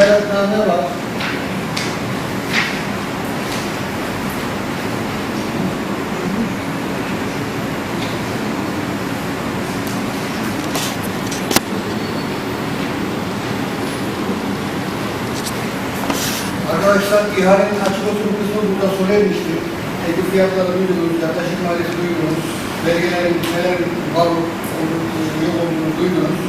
ticarethane var. Arkadaşlar ihalenin açık oturum kısmı burada sona ermiştir. Ekip fiyatları duydunuz, yaklaşık maliyeti duydunuz, vergilerin neler var yok olduğunu duydunuz.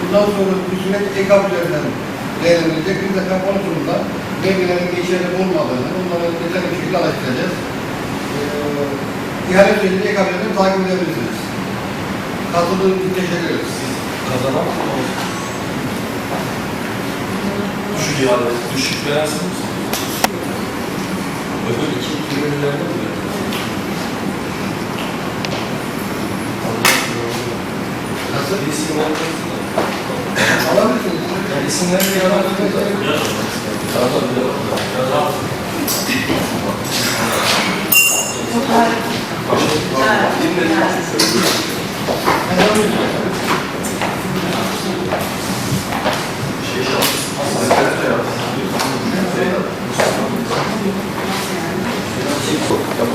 Bundan sonra bir süreç EKAP üzerinden değerlendirecek. Biz de kapalı oturumda vergilerin geçerli olmadığını, onları detaylı bir şekilde araştıracağız. Ee, ihale sürecini üzerinden takip edebilirsiniz. Katıldığınız için teşekkür ederiz. Kazanan Düşük iade, düşük beğensiniz. Öbür iki ürünlerde mi? Nasıl? İsimler Alabilirsiniz. yani isimlerini yaratmak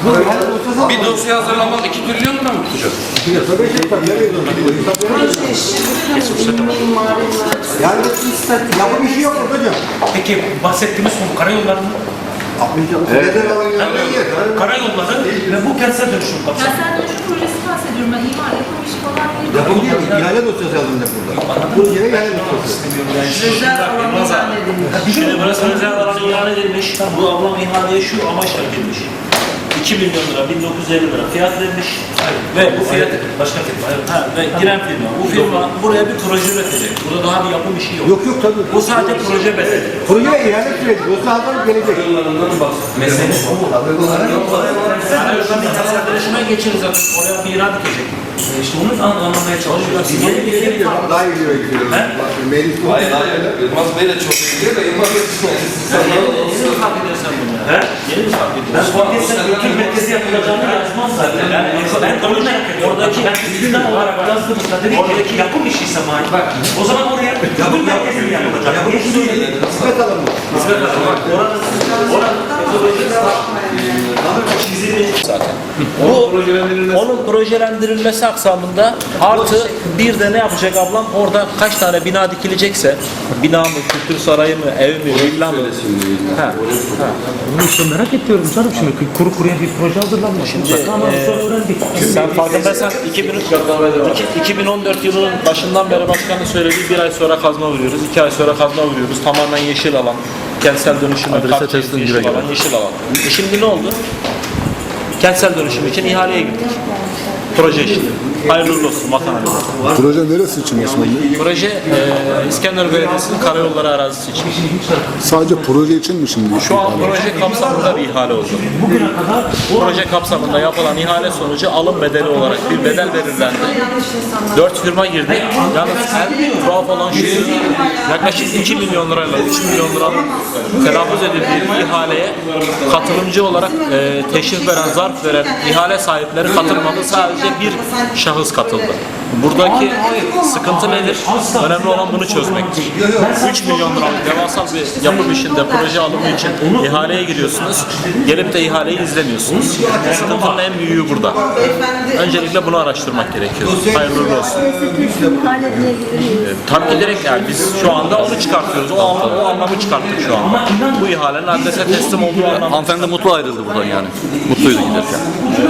da. Bir dosya hazırlamak 2 trilyon lira mı tutacak? Yani yapı bir şey yok hocam. Peki bahsettiğimiz konu karayolları mı? Alınıyor? Karayolları ve bu kentsel dönüşüm kapsamı. Kentsel dönüşüm projesi bahsediyorum ben. İmar yapılmış falan değil. Yapım değil mi? İhale dosyası yazılacak burada. Bu yine ihale dosyası. Özel alan ilan edilmiş. Şimdi burası özel alan ilan edilmiş. Bu ablam ihaleye şu amaçla girmiş. 2 milyon lira, 1950 lira fiyat vermiş ve bu fiyat başka firma evet. ha, ve giren firma. Bu firma buraya bir proje üretecek. Burada daha bir yapım işi yok. Yok yok tabii. Bu sadece proje bedeli. Proje ve ihale süreci. Dosya hazırlanıp gelecek. Mesele bu. Oradan bir tasar dönüşüme geçeriz zaten. Oraya bir irat dikecek. İşte onu an- anlamaya çalışıyoruz. Yeni bir farklı. Daha iyi biliyor gidiyor. He? Meclis Hayır hayır. Yılmaz Bey de çok iyi diyor da Yılmaz Bey Sen yeni, yeni mi fark ediyorsun bunu? He? Yeni mi fark ediyorsun? Ben fark etsem merkezi yapılacağını yazmaz zaten. Yani ben onu merak ediyorum. Oradaki ben sizden olarak yazdığımızda dedik ki oradaki yapım işi ise mali. Bak o zaman oraya kültür merkezi yapılacak? Yapım işi değil. hizmet alanı. Hizmet alanı. Bak oranın, oranın metodolojisi zaten. Bu onun projelendirilmesi aksamında artı bir de ne yapacak ablam? Orada kaç tane bina dikilecekse bina mı, kültür sarayı mı, ev mi, villa mı? Ha, ha. Bunu işte merak ediyorum canım şimdi kuru kuruya bir proje hazırlanmış. Şimdi ama e, sonra öğrendik. Sen farkındaysan 2000, iki- 2014 yılının başından beri başkanın söylediği bir ay sonra kazma vuruyoruz, iki ay sonra kazma vuruyoruz. Tamamen yeşil alan, kentsel dönüşüme karşı yeşil alan, yeşil alan. E şimdi ne oldu? Kentsel dönüşüm için ihaleye gittik. Proje için. Hayırlı olsun hakkı. Proje neresi için Osman Bey? Proje e, İskender Belediyesi'nin karayolları arazisi için. Sadece proje için mi şimdi? Şu an proje kapsamında bir ihale oldu. Proje kapsamında yapılan ihale sonucu alım bedeli olarak bir bedel belirlendi. Dört firma girdi. Yalnız en tuhaf olan şu yaklaşık 2 milyon lirayla 3 milyon liralık telaffuz edildiği ihaleye katılımcı olarak e, teşrif veren, zarf veren ihale sahipleri katılmadı. Sadece bir şahıs katıldı. Buradaki sıkıntı nedir? Önemli olan bunu çözmektir. 3 milyon liralık devasal bir yapım işinde proje alımı için ihaleye giriyorsunuz. Gelip de ihaleyi izlemiyorsunuz. Sıkıntının en büyüğü burada. Öncelikle bunu araştırmak gerekiyor. Hayırlı uğurlu olsun. Tabii ki direkt yani biz şu anda onu çıkartıyoruz. O, anlamı, o anlamı çıkarttık şu anda. Bu ihalenin adrese teslim olduğu anlamı. Hanımefendi mutlu ayrıldı buradan yani. Mutluydu giderken.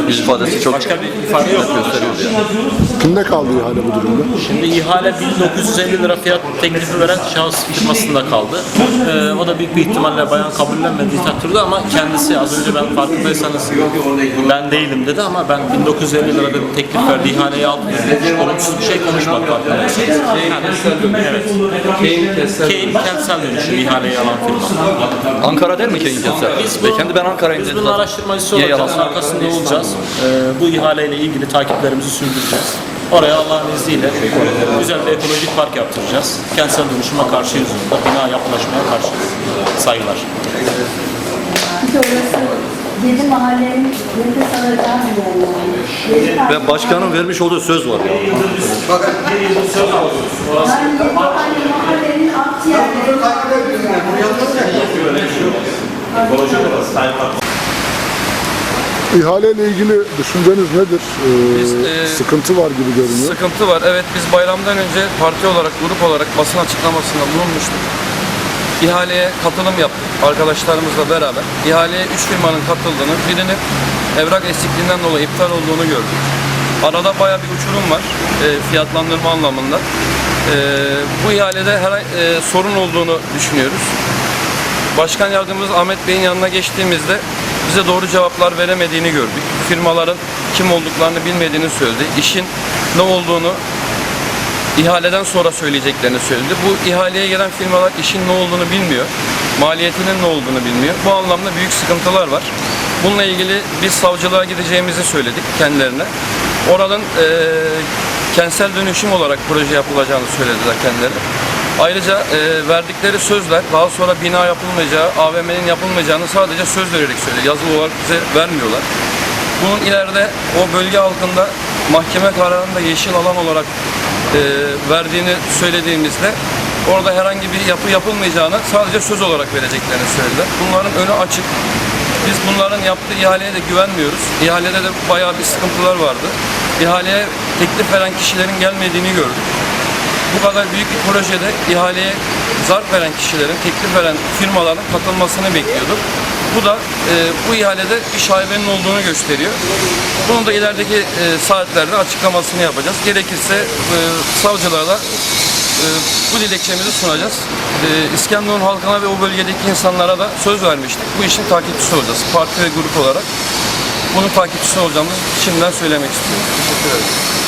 Yüz ifadesi çok Başka bir ifade yok. gösteriyordu yani. Kimde kaldı ihale bu durumda? Şimdi ihale 1950 lira fiyat teklifi veren şahıs firmasında kaldı. Ee, o da büyük bir ihtimalle bayan kabullenmediği takdirde ama kendisi az önce ben farkındaysanız ben değilim dedi ama ben 1950 lira dedim teklif verdi ihaleyi aldım. Olumsuz bir şey konuşmadı farkındaysanız. Yani, evet. Kane kentsel dönüşüm ihaleyi alan firma. Ankara değil mi Keyin Kentsel? Biz, Beyefendi ben Ankara'yım biz dedi bunun zaten. araştırmacısı olacağız, arkasında olacağız. Ee, bu ihaleyle ilgili takiplerimizi sürdüreceğiz. Oraya Allah'ın izniyle güzel bir ekolojik park yaptıracağız. Kentsel dönüşüme karşıyız burada, bina yapılaşmaya karşıyız. Saygılar. De orası yedi mahallenin nefes alacağı bir yer yani. Yedi Ve başkanın vermiş olduğu söz var ya. Yani yedi mahalle mahallenin Takip ediyoruz yapılacak. İhaleyle ilgili düşünceniz nedir? Ee, Biz, e, sıkıntı var gibi görünüyor. Sıkıntı var. Evet biz bayramdan önce parti olarak, grup olarak basın açıklamasında bulunmuştuk. İhaleye katılım yaptık arkadaşlarımızla beraber. İhaleye 3 firmanın katıldığını, birinin evrak eksikliğinden dolayı iptal olduğunu gördük. Arada bayağı bir uçurum var e, fiyatlandırma anlamında. E, bu ihalede her e, sorun olduğunu düşünüyoruz. Başkan Yardımcımız Ahmet Bey'in yanına geçtiğimizde bize doğru cevaplar veremediğini gördük. Firmaların kim olduklarını bilmediğini söyledi. İşin ne olduğunu ihaleden sonra söyleyeceklerini söyledi. Bu ihaleye gelen firmalar işin ne olduğunu bilmiyor. Maliyetinin ne olduğunu bilmiyor. Bu anlamda büyük sıkıntılar var. Bununla ilgili biz savcılığa gideceğimizi söyledik kendilerine. Oranın eee, kentsel dönüşüm olarak proje yapılacağını söylediler kendileri. Ayrıca eee, verdikleri sözler daha sonra bina yapılmayacağı, AVM'nin yapılmayacağını sadece söz vererek söylüyor. Yazılı olarak bize vermiyorlar. Bunun ileride o bölge halkında mahkeme kararında yeşil alan olarak e, verdiğini söylediğimizde orada herhangi bir yapı yapılmayacağını sadece söz olarak vereceklerini söylediler. Bunların önü açık. Biz bunların yaptığı ihaleye de güvenmiyoruz. İhalede de bayağı bir sıkıntılar vardı. İhaleye teklif veren kişilerin gelmediğini gördük. Bu kadar büyük bir projede ihaleye zarf veren kişilerin, teklif veren firmaların katılmasını bekliyorduk. Bu da e, bu ihalede bir şaibenin olduğunu gösteriyor. Bunun da ilerideki e, saatlerde açıklamasını yapacağız. Gerekirse e, savcılara da e, bu dilekçemizi sunacağız. E, İskenderun halkına ve o bölgedeki insanlara da söz vermiştik. Bu işin takipçisi olacağız. Parti ve grup olarak bunun takipçisi olacağımızı şimdiden söylemek istiyorum. Teşekkür ederim.